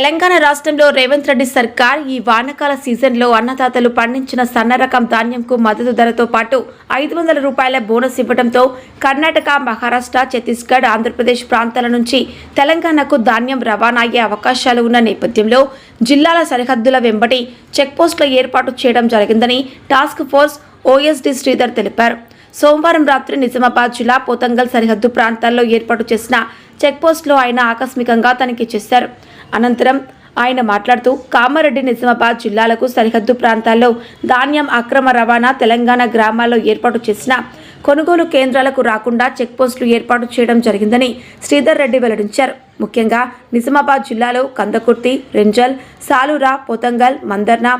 తెలంగాణ రాష్ట్రంలో రేవంత్ రెడ్డి సర్కార్ ఈ వానకాల సీజన్లో అన్నదాతలు పండించిన సన్న రకం ధాన్యంకు మద్దతు ధరతో పాటు ఐదు వందల రూపాయల బోనస్ ఇవ్వడంతో కర్ణాటక మహారాష్ట్ర ఛత్తీస్గఢ్ ఆంధ్రప్రదేశ్ ప్రాంతాల నుంచి తెలంగాణకు ధాన్యం రవాణా అయ్యే అవకాశాలు ఉన్న నేపథ్యంలో జిల్లాల సరిహద్దుల వెంబడి చెక్పోస్టుల ఏర్పాటు చేయడం జరిగిందని టాస్క్ ఫోర్స్ ఓఎస్డీ శ్రీధర్ తెలిపారు. సోమవారం రాత్రి నిజామాబాద్ జిల్లా పోతంగల్ సరిహద్దు ప్రాంతాల్లో ఏర్పాటు చేసిన చెక్పోస్టులో ఆయన ఆకస్మికంగా తనిఖీ చేశారు. అనంతరం ఆయన మాట్లాడుతూ కామారెడ్డి నిజామాబాద్ జిల్లాలకు సరిహద్దు ప్రాంతాల్లో ధాన్యం అక్రమ రవాణా తెలంగాణ గ్రామాల్లో ఏర్పాటు చేసిన కొనుగోలు కేంద్రాలకు రాకుండా చెక్పోస్టులు ఏర్పాటు చేయడం జరిగిందని శ్రీధర్ రెడ్డి వెల్లడించారు. ముఖ్యంగా నిజామాబాద్ జిల్లాలో కందకుర్తి రెంజల్ సాలూరా పోతంగల్ మందర్న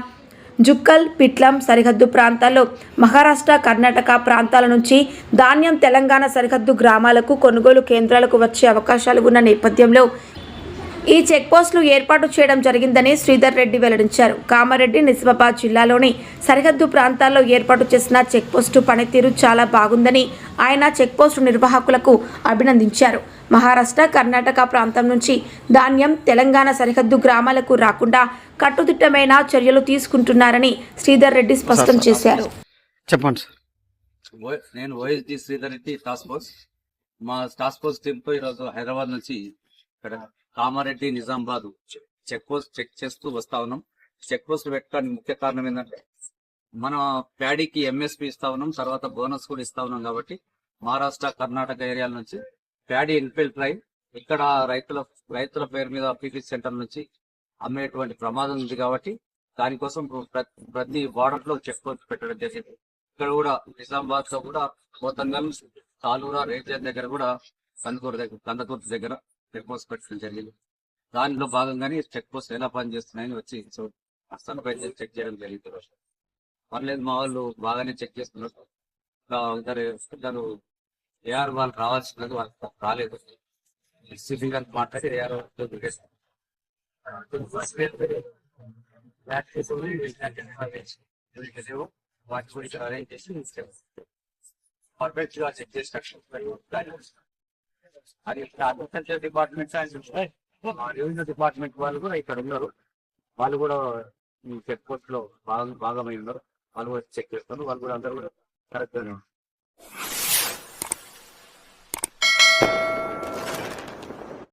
జుక్కల్ పిట్లం సరిహద్దు ప్రాంతాల్లో మహారాష్ట్ర కర్ణాటక ప్రాంతాల నుంచి ధాన్యం తెలంగాణ సరిహద్దు గ్రామాలకు కొనుగోలు కేంద్రాలకు వచ్చే అవకాశాలు ఉన్న నేపథ్యంలో ఈ చెక్పోస్టులు ఏర్పాటు చేయడం జరిగిందని శ్రీధర్ రెడ్డి వెల్లడించారు. కామారెడ్డి నిజామాబాద్ జిల్లాలోని సరిహద్దు ప్రాంతాల్లో ఏర్పాటు చేసిన చెక్పోస్టు పనితీరు చాలా బాగుందని ఆయన చెక్పోస్టు నిర్వాహకులకు అభినందించారు. మహారాష్ట్ర కర్ణాటక ప్రాంతం నుంచి ధాన్యం తెలంగాణ సరిహద్దు గ్రామాలకు రాకుండా కట్టుదిట్టమైన చర్యలు తీసుకుంటున్నారని శ్రీధర్ రెడ్డి స్పష్టం చేశారు. చెప్పండి సార్. ఓ- నేను OSD Sridhar Reddy task force. మా టాస్క్ ఫోర్స్ టీమ్తో ఈరోజు హైదరాబాద్ నుంచి ఇక్కడ Kamareddy Nizamabad check post check చేస్తూ వస్తా ఉన్నాం. చెక్ పోస్ట్ పెట్టడానికి ముఖ్య కారణం ఏంటంటే మన ప్యాడీకి ఎంఎస్పి ఇస్తా ఉన్నాం తర్వాత బోనస్ కూడా ఇస్తా ఉన్నాం కాబట్టి మహారాష్ట్ర కర్ణాటక ఏరియాల నుంచి ప్యాడీ ఇన్ఫిల్ ట్రైన్ ఇక్కడ రైతుల రైతుల పేరు మీద పీపీ సెంటర్ నుంచి అమ్మేటువంటి ప్రమాదం ఉంది కాబట్టి దానికోసం ప్రతి బార్డర్లో చెక్ పోస్ట్ పెట్టడం జరిగింది. ఇక్కడ కూడా నిజామాబాద్లో కూడా పోతంగల్ తాలూరా రేంజర్ దగ్గర కూడా కందుకూరు దగ్గర కందకూరు దగ్గర చెక్ పోస్ట్ పెట్టడం జరిగింది. దానిలో భాగంగానే చెక్ పోస్ట్ ఎలా పనిచేస్తున్నాయని వచ్చి సో సర్పై చెక్ చేయడం జరిగింది పర్లేదు మా వాళ్ళు బాగానే చెక్ చేస్తున్నారు. ఇద్దరు ఇద్దరు ఏఆర్ వాళ్ళు రావాల్సినది వాళ్ళు రాలేదు సిపి గారికి మాట్లాడి ఏఆర్ వాటి గురించి అరేంజ్ చేసి పర్ఫెక్ట్గా చెక్ చేసి అది అగ్రికల్చర్ డిపార్ట్మెంట్ రెవెన్యూ డిపార్ట్మెంట్ వాళ్ళు కూడా ఇక్కడ ఉన్నారు. వాళ్ళు కూడా చెక్ పోస్ట్లో భాగమై ఉన్నారు. వాళ్ళు కూడా చెక్ చేస్తారు వాళ్ళు కూడా అందరూ కూడా కరెక్ట్